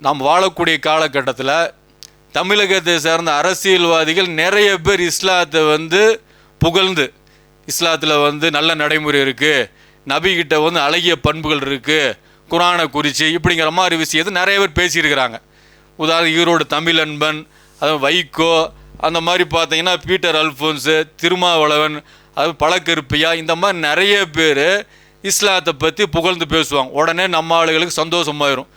நாம் வாழக்கூடிய காலகட்டத்தில் தமிழகத்தை சேர்ந்த அரசியல்வாதிகள் நிறைய பேர் இஸ்லாத்தை வந்து புகழ்ந்து இஸ்லாத்தில் வந்து நல்ல நடைமுறை இருக்குது நபிகிட்ட வந்து அழகிய பண்புகள் இருக்குது குரானை குறித்து இப்படிங்கிற மாதிரி விஷயத்தை நிறைய பேர் பேசியிருக்கிறாங்க. உதாரணம் ஈரோடு தமிழன்பன் அது வைகோ அந்த மாதிரி பார்த்தீங்கன்னா பீட்டர் அல்ஃபோன்ஸு திருமாவளவன் அது பழக்கருப்பையா இந்த மாதிரி நிறைய பேர் இஸ்லாத்தை பற்றி புகழ்ந்து பேசுவாங்க. உடனே நம்ம ஆளுகளுக்கு சந்தோஷமாயிரும்.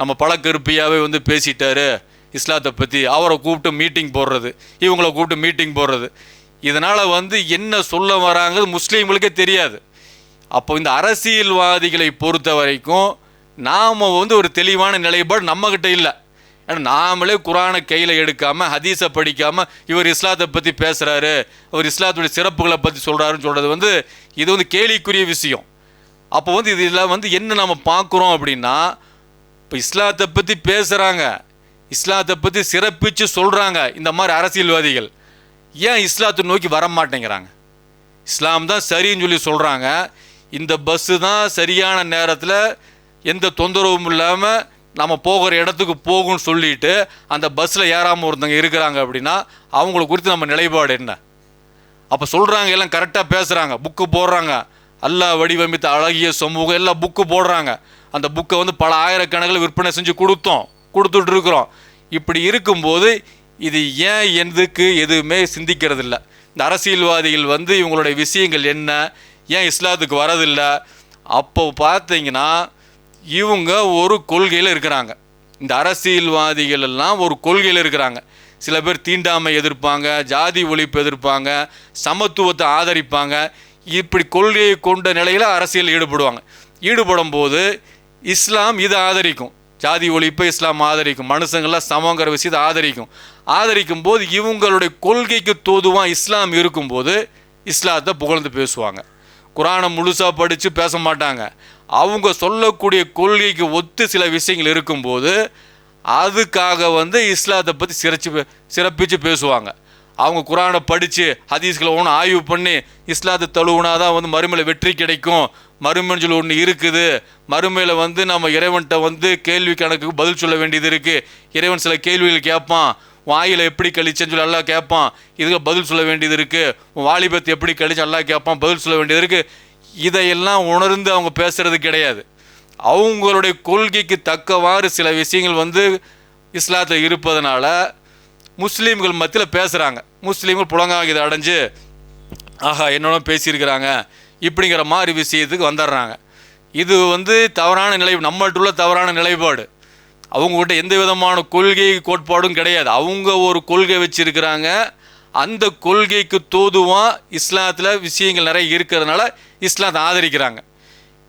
நம்ம பழக்கருப்பியாகவே வந்து பேசிட்டாரு. இஸ்லாத்தை பற்றி அவரை கூப்பிட்டு மீட்டிங் போடுறது இவங்களை கூப்பிட்டு மீட்டிங் போடுறது. இதனால் வந்து என்ன சொல்ல வராங்கிறது முஸ்லீம்களுக்கே தெரியாது. அப்போ இந்த அரசியல்வாதிகளை பொறுத்த வரைக்கும் நாம் வந்து ஒரு தெளிவான நிலைப்பாடு நம்மக்கிட்ட இல்லை. ஏன்னா நாமளே குரானை கையில் எடுக்காமல் ஹதீஸை படிக்காமல் இவர் இஸ்லாத்தை பற்றி பேசுகிறாரு அவர் இஸ்லாத்துடைய சிறப்புகளை பற்றி சொல்கிறாருன்னு சொல்கிறது வந்து இது வந்து கேலிக்குரிய விஷயம். அப்போ வந்து இதில் வந்து என்ன நம்ம பார்க்குறோம் அப்படின்னா இப்போ இஸ்லாத்தை பற்றி பேசுகிறாங்க இஸ்லாத்தை பற்றி சிறப்பித்து சொல்கிறாங்க இந்த மாதிரி அரசியல்வாதிகள். ஏன் இஸ்லாத்தை நோக்கி வர மாட்டேங்கிறாங்க இஸ்லாம் தான் சரின்னு சொல்லி சொல்கிறாங்க இந்த பஸ்ஸு தான் சரியான நேரத்தில் எந்த தொந்தரவும் இல்லாமல் நம்ம போகிற இடத்துக்கு போகும்னு சொல்லிட்டு அந்த பஸ்ஸில் ஏறாமல் ஒருத்தவங்க இருக்கிறாங்க அப்படின்னா அவங்கள குறித்து நம்ம நிலைப்பாடு என்ன? அப்போ சொல்கிறாங்க எல்லாம் கரெக்டாக பேசுகிறாங்க புக்கு போடுறாங்க. அல்லாஹ் வடிவமைத்த அழகிய சமூகம் எல்லாம் புக்கு போடுறாங்க. அந்த புக்கை வந்து பல ஆயிரக்கணக்கில் விற்பனை செஞ்சு கொடுத்தோம் கொடுத்துட்ருக்குறோம் இப்படி இருக்கும்போது இது ஏன் எதுக்கு எதுவுமே சிந்திக்கிறது இல்லை இந்த அரசியல்வாதிகள் வந்து இவங்களுடைய விஷயங்கள் என்ன ஏன் இஸ்லாத்துக்கு வரதில்லை? அப்போ பார்த்தீங்கன்னா இவங்க ஒரு கொள்கையில் இருக்கிறாங்க. இந்த அரசியல்வாதிகள் எல்லாம் ஒரு கொள்கையில் இருக்கிறாங்க. சில பேர் தீண்டாமை எதிர்ப்பாங்க ஜாதி ஒழிப்பு எதிர்ப்பாங்க சமத்துவத்தை ஆதரிப்பாங்க. இப்படி கொள்கையை கொண்ட நிலையில் அரசியல் ஈடுபடுவாங்க. ஈடுபடும் போது இஸ்லாம் இதை ஆதரிக்கும். ஜாதி ஒழிப்பை இஸ்லாம் ஆதரிக்கும். மனுஷங்கள்லாம் சமங்கிற விஷயத்தை ஆதரிக்கும். ஆதரிக்கும் போது இவங்களுடைய கொள்கைக்கு தோதுவாக இஸ்லாம் இருக்கும்போது இஸ்லாத்தை புகழ்ந்து பேசுவாங்க. குரானை முழுசாக படித்து பேச மாட்டாங்க. அவங்க சொல்லக்கூடிய கொள்கைக்கு ஒத்து சில விஷயங்கள் இருக்கும்போது அதுக்காக வந்து இஸ்லாத்தை பற்றி சிறச்சு சிறப்பித்து பேசுவாங்க. அவங்க குரானை படித்து ஹதீஸ்களை ஒன்று ஆய்வு பண்ணி இஸ்லாத்தை தழுவுனா தான் வந்து மறுமையில் வெற்றி கிடைக்கும். மறுமைன்னு சொல்லி ஒன்று இருக்குது. மறுமையில் வந்து நம்ம இறைவன்கிட்ட வந்து கேள்வி கணக்குக்கு பதில் சொல்ல வேண்டியது இருக்குது இறைவன் சில கேள்விகள் கேட்பான். வாயில் எப்படி கழிச்சேன்னு சொல்லி எல்லாம் கேட்பான். இதுக்கு பதில் சொல்ல வேண்டியது இருக்குது வாலிபத்தை எப்படி கழிச்சு எல்லாம் கேட்பான். பதில் சொல்ல வேண்டியது இருக்குது இதையெல்லாம் உணர்ந்து அவங்க பேசுகிறது கிடையாது. அவங்களுடைய கொள்கைக்கு தக்கவாறு சில விஷயங்கள் வந்து இஸ்லாத்தில் இருப்பதனால முஸ்லீம்கள் மத்தியில் பேசுகிறாங்க முஸ்லீம்கள் இதை அடைஞ்சு ஆஹா என்னோட பேசியிருக்கிறாங்க. இப்படிங்கிற மாதிரி விஷயத்துக்கு வந்துடுறாங்க. இது வந்து தவறான நிலை நம்மள்ட்ட உள்ள தவறான நிலைப்பாடு. அவங்ககிட்ட எந்த விதமான கொள்கை கோட்பாடும் கிடையாது. அவங்க ஒரு கொள்கை வச்சுருக்கிறாங்க. அந்த கொள்கைக்கு தோதுவாக இஸ்லாத்தில் விஷயங்கள் நிறைய இருக்கிறதுனால இஸ்லாத்தை ஆதரிக்கிறாங்க.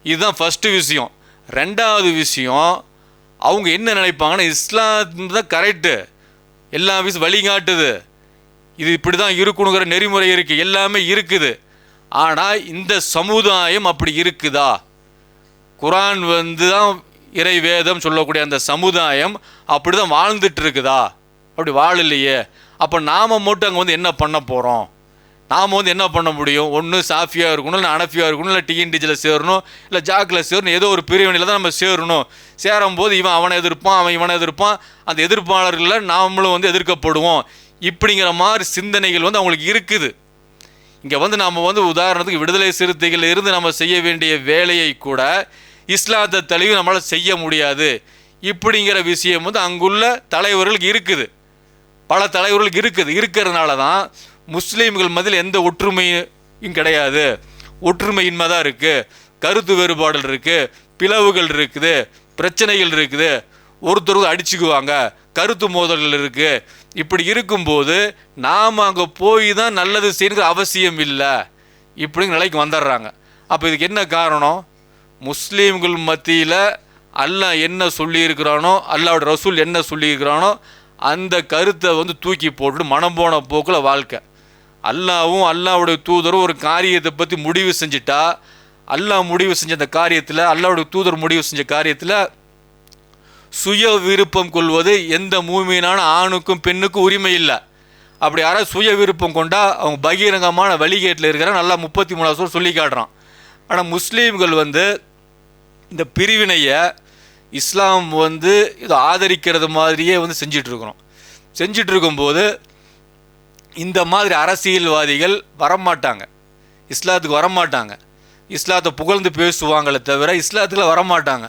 இதுதான் ஃபஸ்ட்டு விஷயம். ரெண்டாவது விஷயம் அவங்க என்ன நினைப்பாங்கன்னா இஸ்லாம் தான் கரெக்டு எல்லா விஷயம் வழிகாட்டுது. இது இப்படி தான் இருக்கணுங்கிற நெறிமுறை இருக்குது எல்லாமே இருக்குது. ஆனால் இந்த சமுதாயம் அப்படி இருக்குதா? குரான் வந்து தான் இறை வேதம் சொல்லக்கூடிய அந்த சமுதாயம் அப்படி தான் வாழ்ந்துட்டு இருக்குதா அப்படி வாழலையே. அப்போ நாம் மட்டும் அங்கே வந்து என்ன பண்ண போகிறோம் நாம் வந்து என்ன பண்ண முடியும்? ஒன்று சாஃபியாக இருக்கணும் இல்லை அனஃபியாக இருக்கணும் இல்லை டிஎன்டிஜியில் சேரணும் இல்லை ஜாக்கில் சேரணும் ஏதோ ஒரு பிரிவினையில் தான் நம்ம சேரணும். சேரும்போது இவன் அவனை எதிர்ப்பான் அவன் இவனை எதிர்ப்பான். அந்த எதிர்ப்பாளர்களில் நாமளும் வந்து எதிர்க்கப்படுவோம். இப்படிங்கிற மாதிரி சிந்தனைகள் வந்து அவங்களுக்கு இருக்குது. இங்கே வந்து நாம் வந்து உதாரணத்துக்கு விடுதலை சிறுத்தைகள் இருந்து நம்ம செய்ய வேண்டிய வேலையை கூட இஸ்லாத்தை தெளிவு நம்மளால் செய்ய முடியாது. இப்படிங்கிற விஷயம் வந்து அங்குள்ள தலைவர்களுக்கு இருக்குது. பல தலைவர்களுக்கு இருக்குது. இருக்கிறதுனால தான் முஸ்லீம்கள் மதில் எந்த ஒற்றுமையும் கிடையாது. ஒற்றுமையின்மை தான் இருக்குது கருத்து வேறுபாடுகள் இருக்குது பிளவுகள் இருக்குது. பிரச்சனைகள் இருக்குது. ஒருத்தர் அடிச்சுக்குவாங்க. கருத்து மோதல்கள் இருக்குது இப்படி இருக்கும்போது நாம் அங்கே போய் தான் நல்லது செய்யணுங்கிற அவசியம் இல்லை. இப்படிங்கிற நிலைக்கு வந்துடுறாங்க. அப்போ இதுக்கு என்ன காரணம்? முஸ்லீம்கள் மத்தியில் அல்லா என்ன சொல்லியிருக்கிறானோ அல்லாவோட ரசூல் என்ன சொல்லியிருக்கிறானோ அந்த கருத்தை வந்து தூக்கி போட்டு மனம் போன போக்கில் வாழ்க்கை. அல்லாவும் அல்லாவுடைய தூதரும் ஒரு காரியத்தை பற்றி முடிவு செஞ்சிட்டா அல்லாஹ் முடிவு செஞ்ச அந்த காரியத்தில் அல்லாவுடைய தூதர் முடிவு செஞ்ச காரியத்தில் சுய விருப்பம் கொள்வது எந்த மூமியினான ஆணுக்கும் பெண்ணுக்கும் உரிமை இல்லை. அப்படி யாராவது சுய விருப்பம் கொண்டா அவங்க பகிரங்கமான வழிகேட்டில் இருக்கிற நல்லா முப்பத்தி மூணாவது சொல்லி காட்டுறான். ஆனால் முஸ்லீம்கள் வந்து இந்த பிரிவினையை இஸ்லாம் வந்து இது ஆதரிக்கிறது மாதிரியே வந்து செஞ்சிட்டு செஞ்சிட்ருக்கும்போது இந்த மாதிரி அரசியல்வாதிகள் வரமாட்டாங்க. இஸ்லாத்துக்கு வரமாட்டாங்க. இஸ்லாத்தை புகழ்ந்து பேசுவாங்களே தவிர இஸ்லாத்தில் வரமாட்டாங்க.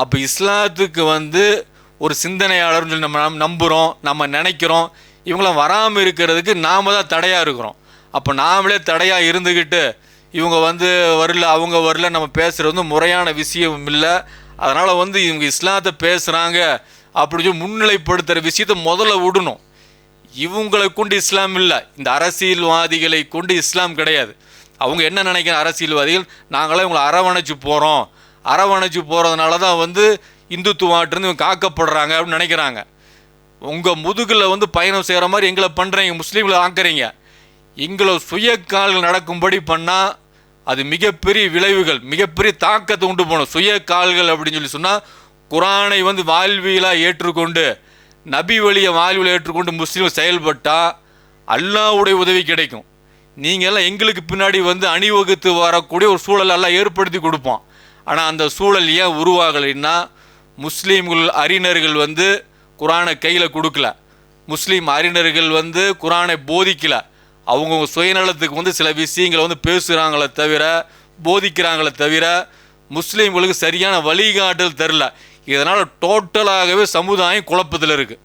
அப்போ இஸ்லாத்துக்கு வந்து ஒரு சிந்தனையாளர்னு சொல்லி நம்ம நம் நம்புகிறோம் நம்ம நினைக்கிறோம் இவங்களாம் வராமல் இருக்கிறதுக்கு நாம தான் தடையாக இருக்கிறோம். அப்போ நாமளே தடையாக இருந்துக்கிட்டு இவங்க வந்து வரல அவங்க வரல நம்ம பேசுகிறது வந்து முறையான விஷயம் இல்லை. அதனால் வந்து இவங்க இஸ்லாத்தை பேசுகிறாங்க அப்படி சொல்லி முன்னிலைப்படுத்துகிற விஷயத்த முதல்ல விடணும். இவங்களை கொண்டு இஸ்லாம் இல்லை. இந்த அரசியல்வாதிகளை கொண்டு இஸ்லாம் கிடையாது. அவங்க என்ன நினைக்கிற அரசியல்வாதிகள் நாங்களாம் இவங்களை அரவணைச்சு போகிறோம் அரவணைச்சு போகிறதுனால தான் வந்து இந்துத்துவாட்டிருந்து இவங்க காக்கப்படுறாங்க அப்படின்னு நினைக்கிறாங்க. உங்கள் முதுகில் வந்து பயணம் செய்கிற மாதிரி எங்களை பண்ணுறீங்க முஸ்லீம்களை ஆக்குறீங்க. எங்களை சுய கால்கள் நடக்கும்படி பண்ணால் அது மிகப்பெரிய விளைவுகள் மிகப்பெரிய தாக்கத்தை உண்டு போகணும் சுய கால்கள் அப்படின்னு சொல்லி சொன்னால் குரானை வந்து வாழ்வியலாக ஏற்றுக்கொண்டு நபி வழியை வாழ்வியில் ஏற்றுக்கொண்டு முஸ்லீம் செயல்பட்டால் அல்லாவுடைய உதவி கிடைக்கும். நீங்கள் எல்லாம் எங்களுக்கு பின்னாடி வந்து அணிவகுத்து வரக்கூடிய ஒரு சூழல் எல்லாம் ஏற்படுத்தி கொடுப்போம். ஆனால் அந்த சூழல் ஏன் உருவாகலைன்னா முஸ்லீம்கள் அறிஞர்கள் வந்து குரானை கையில் கொடுக்கல. முஸ்லீம் அறிஞர்கள் வந்து குரானை போதிக்கல. அவங்கவுங்க சுயநலத்துக்கு வந்து சில விஷயங்களை வந்து பேசுகிறாங்களே தவிர போதிக்கிறாங்களே தவிர முஸ்லீம்களுக்கு சரியான வழிகாட்டல் தெரில இதனால் டோட்டலாகவே சமுதாயம் குழப்பத்தில் இருக்குது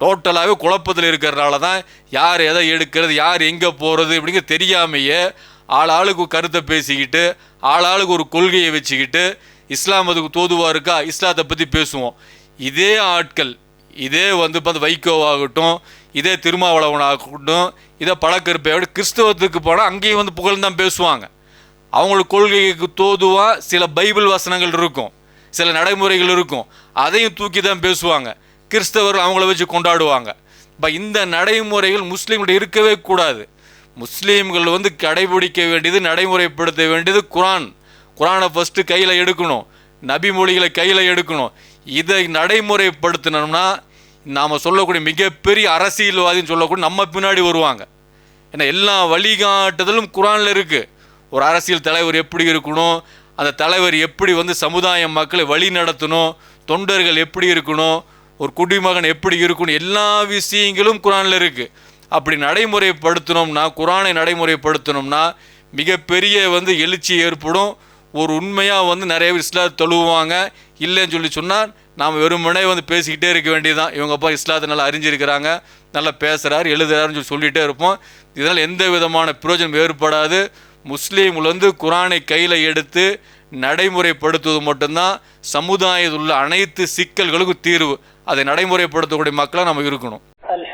டோட்டலாகவே குழப்பத்தில் இருக்கிறனால தான் யார் எதை எடுக்கிறது யார் எங்கே போகிறது அப்படிங்கிற தெரியாமையே ஆள் ஆளுக்கு கருத்தை பேசிக்கிட்டு ஆள் ஆளுக்கு ஒரு கொள்கையை வச்சுக்கிட்டு இஸ்லாம் அதுக்கு தோதுவாக இருக்கா? இஸ்லாத்தை பற்றி பேசுவோம். இதே ஆட்கள் இதே வந்து இப்போ வைகோவாகட்டும் இதே திருமாவளவனாகட்டும் இதே பழக்கருப்பையோட கிறிஸ்தவத்துக்கு போனால் அங்கேயும் வந்து புகழ்ந்தான் பேசுவாங்க. அவங்களுக்கு கொள்கைக்கு தோதுவாக சில பைபிள் வசனங்கள் இருக்கும் சில நடைமுறைகள் இருக்கும். அதையும் தூக்கி தான் பேசுவாங்க. கிறிஸ்தவர்கள் அவங்கள வச்சு கொண்டாடுவாங்க. இப்போ இந்த நடைமுறைகள் முஸ்லீம்கிட்ட இருக்கவே கூடாது. முஸ்லீம்கள் வந்து கடைபிடிக்க வேண்டியது நடைமுறைப்படுத்த வேண்டியது குரான். குரானை ஃபஸ்ட்டு கையில் எடுக்கணும். நபி மொழிகளை கையில் எடுக்கணும். இதை நடைமுறைப்படுத்தினோம்னா நாம் சொல்லக்கூடிய மிகப்பெரிய அரசியல்வாதின்னு சொல்லக்கூடிய நம்ம பின்னாடி வருவாங்க. ஏன்னா எல்லா வழிகாட்டுதலும் குரானில் இருக்குது ஒரு அரசியல் தலைவர் எப்படி இருக்கணும் அந்த தலைவர் எப்படி வந்து சமுதாய மக்களை வழி நடத்தணும் தொண்டர்கள் எப்படி இருக்கணும் ஒரு குடிமகன் எப்படி இருக்கணும் எல்லா விஷயங்களும் குரானில் இருக்குது அப்படி நடைமுறைப்படுத்தினோம்னா குரானை நடைமுறைப்படுத்தினோம்னா மிகப்பெரிய வந்து எழுச்சி ஏற்படும். ஒரு உண்மையாக வந்து நிறைய இஸ்லாத்தை தொழுவாங்க இல்லைன்னு சொல்லி சொன்னால் நாம் வெறுமனே வந்து பேசிக்கிட்டே இருக்க வேண்டியதுதான். இவங்க அப்பா இஸ்லாத்தை நல்லா அறிஞ்சிருக்கிறாங்க நல்லா பேசுகிறாரு எழுதுறாருன்னு சொல்லி சொல்லிகிட்டே இருப்போம். இதனால் எந்த விதமான பிரயோஜனம் ஏற்படாது. முஸ்லீம்கள் வந்து குரானை கையில் எடுத்து நடைமுறைப்படுத்துவது மட்டும்தான் சமுதாயத்தில் உள்ள அனைத்து சிக்கல்களுக்கும் தீர்வு. அதை நடைமுறைப்படுத்தக்கூடிய மக்களாக நம்ம இருக்கணும்.